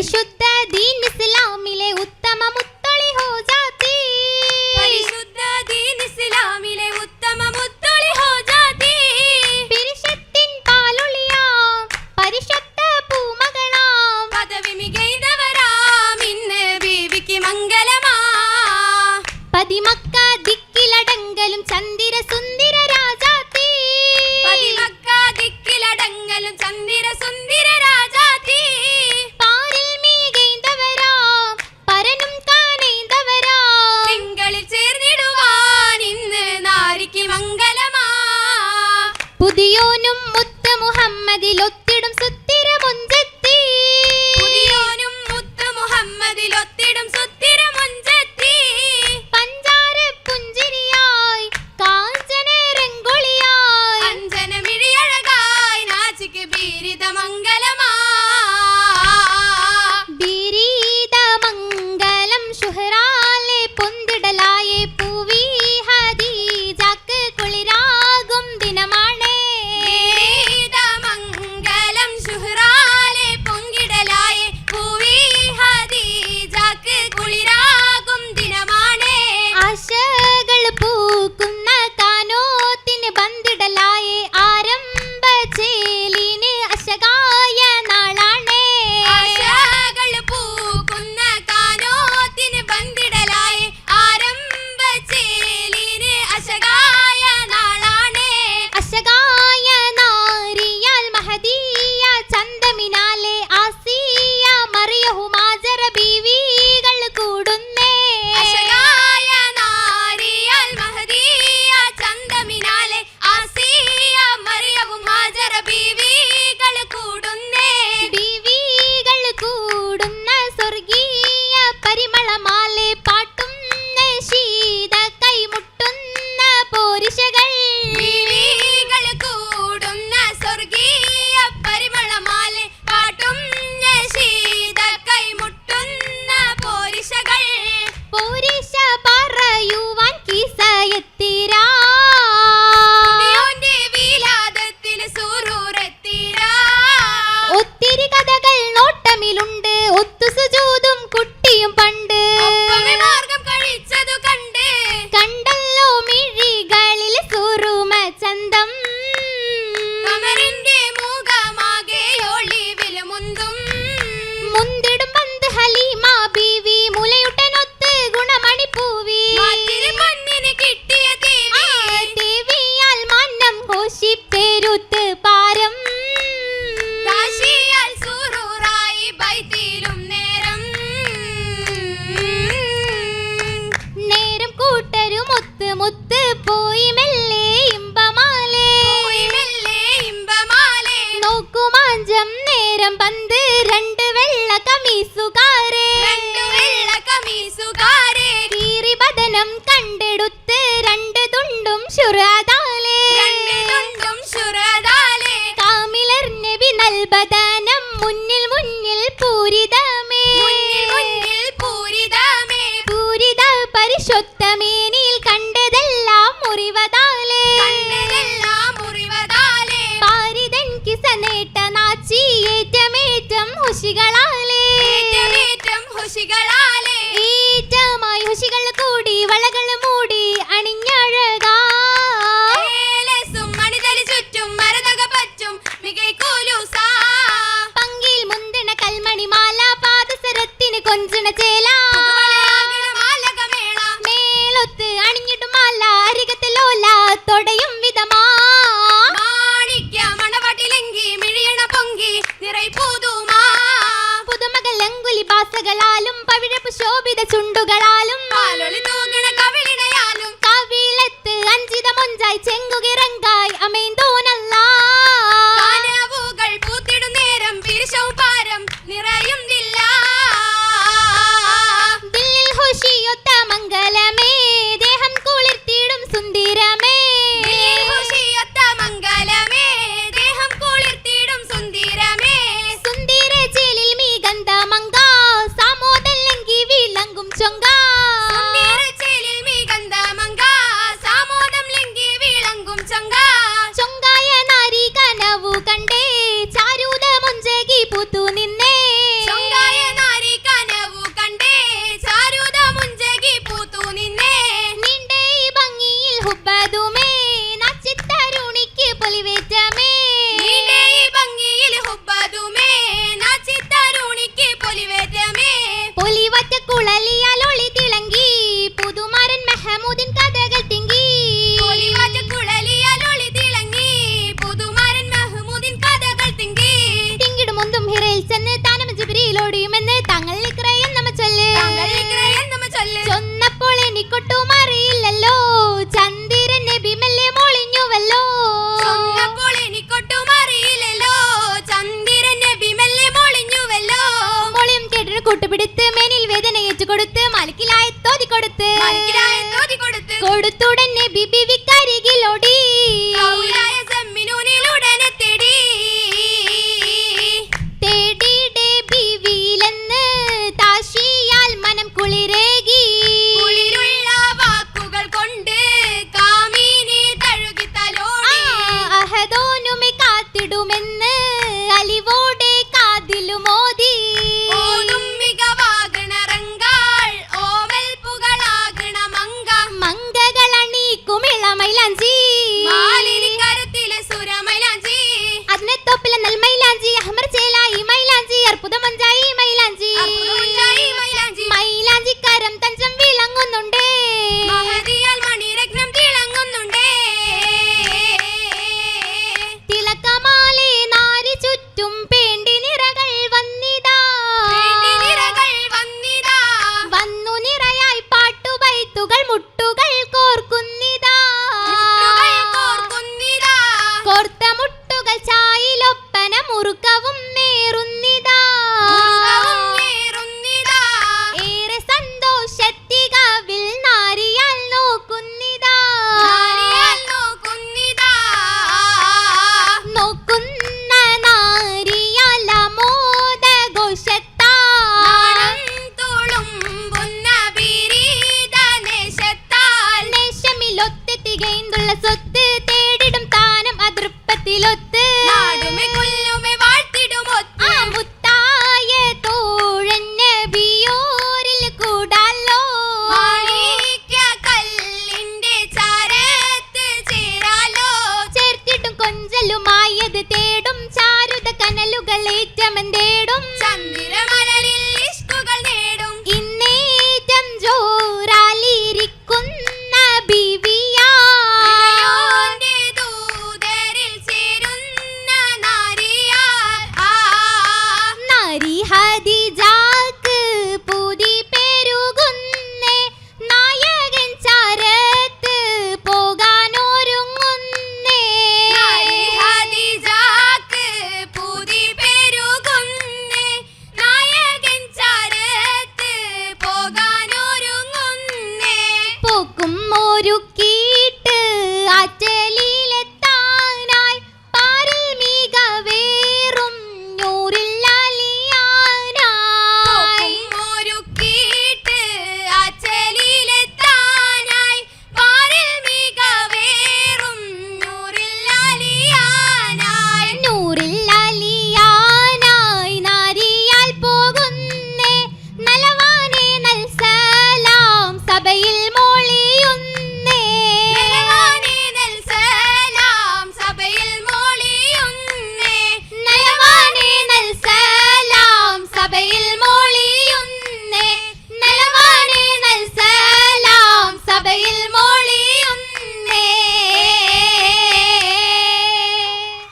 പരിശുദ്ധ ദീൻ ഇസ്ലാമിലെ ഉത്ത മതിയോനും മുത്ത മുഹമ്മദിലൊത്ത് വന്ന് രണ്ട് വെള്ള കമീസുകാരെ. വെള്ള കമീസുകാരെ. കീറിപതനം കണ്ടെടുത്ത് രണ്ട് തുണ്ടും ശുറാദാലേ. തുണ്ടും ശുറാദാലേ. കാമിലർ നബി നൽബദാനം മുന്നിൽ മുന്നിൽ പൂരിതമേ. മുന്നിൽ മുന്നിൽ പൂരിതമേ. പൂരിത പരിശുദ്ധമേ. 虫柄 ചുണ്ടുകളാൽ തലോടിയും എന്ന് തങ്ങളിക്കറയും നമ്മ ചൊല്ല്. ചൊന്നപ്പോൾ എനിക്കൊട്ടും അറിയില്ലല്ലോ. ചന്ദ്രൻ നബിമല്ലേ മൊളിഞ്ഞുവല്ലോ. ചൊന്നപ്പോൾ എനിക്കൊട്ടും അറിയില്ലല്ലോ. മൊളിഞ്ഞുവല്ലോ. മേനിൽ കൊടുത്ത് മലക്കിലായി തോതി കൊടുത്ത് കൊടുത്തുടൻ നബി ബിവിക്കരികിലോടി முறுக்கவும் നോക്കും ഒരുക്കി